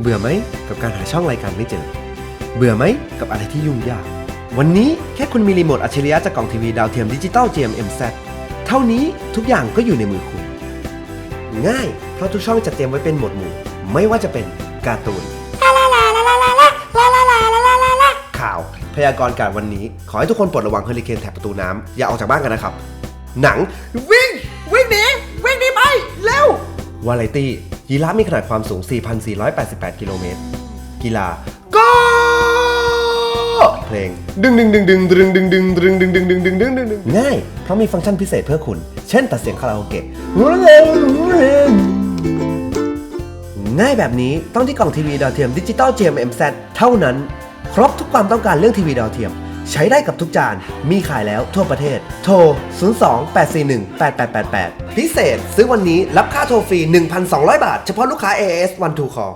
เบื่อไหมกับการหาช่องรายการไม่เจอ เบื่อไหมกับอะไรที่ยุ่งยาก วันนี้แค่คุณมีรีโมทอัจฉริยะจากกล่องทีวีดาวเทียมดิจิตอล GMMZ เท่านี้ทุกอย่างก็อยู่ในมือคุณ ง่ายเพราะทุกช่องจัดเตรียมไว้เป็นหมวดหมู่ ไม่ว่าจะเป็นการ์ตูนข่าว พยากรณ์อากาศวันนี้ ขอให้ทุกคนปลดระวังเฮอริเคนแถบประตูน้ำอย่าออกจากบ้านกันนะครับ หนังวิ่งวิ่งหนีวิ่งหนีไปเร็ววาไรตี้ ยีราฟมีขนาดความสูง 4,488 กิโลเมตร กีฬาก็เพลง ดึงดึงดึงดึงดึงดึงดึงดึงดึงดึงดึงดึงดึงดึงดึงง่าย เพราะมีฟังก์ชันพิเศษเพื่อคุณ เช่นตัดเสียงคาราโอเกะง่ายแบบนี้ต้องที่กล่องทีวีดาวเทียมดิจิตอล GMMZ เท่านั้น ครบทุกความต้องการเรื่องทีวีดาวเทียม ใช้ได้กับทุกจาน มีขายแล้วทั่วประเทศ โทร 02-841-8888 พิเศษ ซื้อวันนี้รับค่าโทรฟรี 1,200 บาท เฉพาะลูกค้า AS One to Call